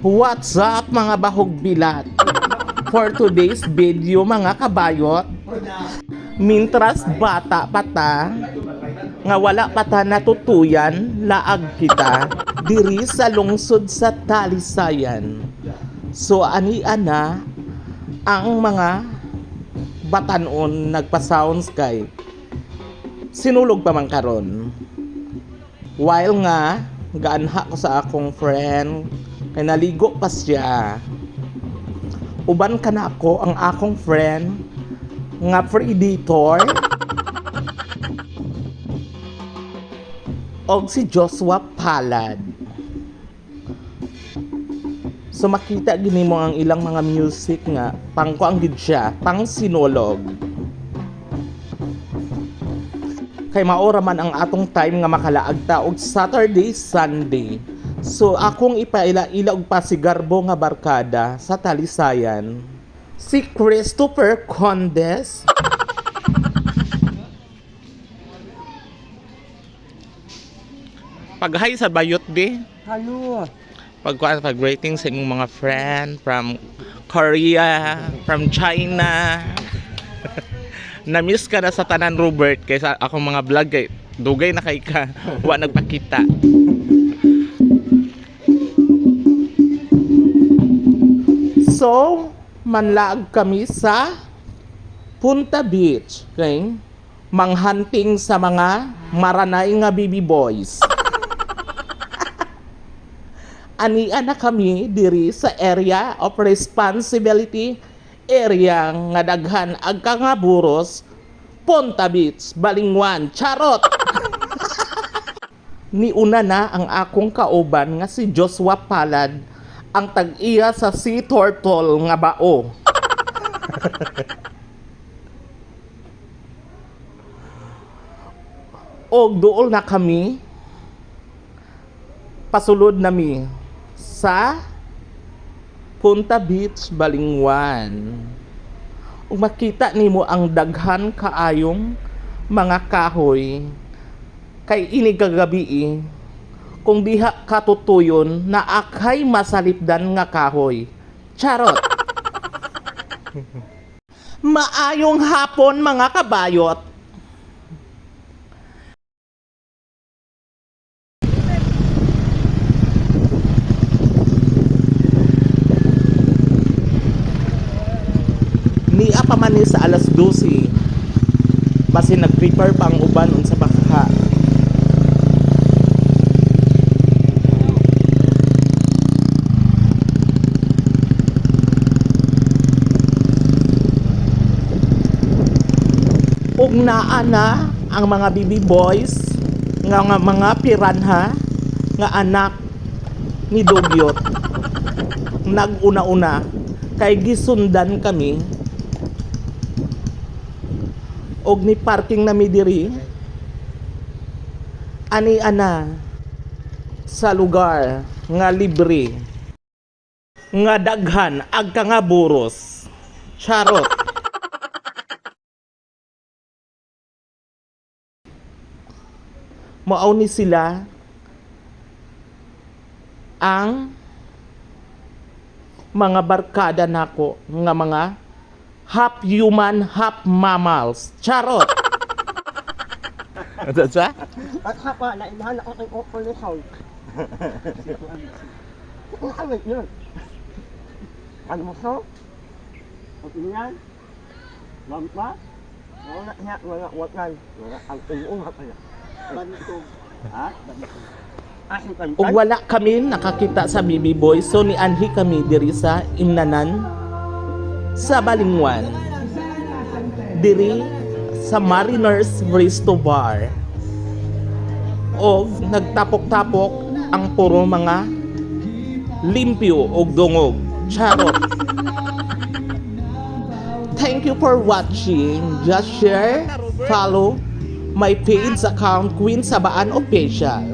What's up mga bahog bilat? For today's video mga kabayot, mintras bata pata, nga wala pata natutuyan, laag kita, diri sa lungsod sa Talisayan. So ani ana ang mga batanon nagpa-sounds kay sinulog pa man karon. While nga gaanha ko sa akong friend kay naligo pa siya. Uban ka na ako ang akong friend nga predator og si Joshua Palad. So makita gini mo ang ilang mga music nga pangko ang gid siya, pang sinulog. Kay maora man ang atong time nga makalaag ta og Saturday, Sunday. So akong ipaila-ila og pasigarbo nga barkada sa Talisayan. Si Christopher Condes. Pag-hi sa bayot di. Halo. Pag pag rating sa imong mga friend from Korea, from China. Na-miss ka na sa tanan Robert kaysa akong mga vlog kay dugay na kay ka wa nagpakita. So, manlaag kami sa Punta Beach, okay? Manghunting sa mga maranay nga baby boys. Ania na kami diri sa area of responsibility area nga daghan agka nga Ponta Beach, Balingwan, Charot. Niuna na ang akong kauban nga si Joshua Palad ang tag-iya sa sea turtle nga bao. Og duol na kami pasulod nami sa Punta Beach, Balingwan. Ug makita nimo ang daghan kaayong mga kahoy kay ini kagabi eh, kung diha katutuyon na akay masalipdan nga kahoy. Charot. Maayong hapon mga kabayot. ni pa man sa alas 12 basi nag-prepare pa ang uban unsa ba ka ug naa na ang mga baby boys nga, nga mga piranha nga anak ni Dugyot. Naguna-una. Kay gisundan kami. Og ni parking na diri. Ani ana sa lugar nga libre. Nga daghan agka nga buros charot Mao ni sila ang mga barkada nako nga mga half human, half mammals. Charot! Ano sa? At hapa, naibahan ako kay Opol ni Sound. Ang awit yun. Ano mo so? Inyan? Lampa? Wala niya, wala, wala, wala, ang umuha pa niya. Bantog. Ha? Bantog. Asing Ug wala kami nakakita sa BB Boy, so ni Anhi kami diri sa Imnanan sa Balingwan. Diri sa Mariners Resto Bar. O nagtapok-tapok ang puro mga limpyo o dungog. Charot. Thank you for watching. Just share, follow my page account Queen Sabaan Official.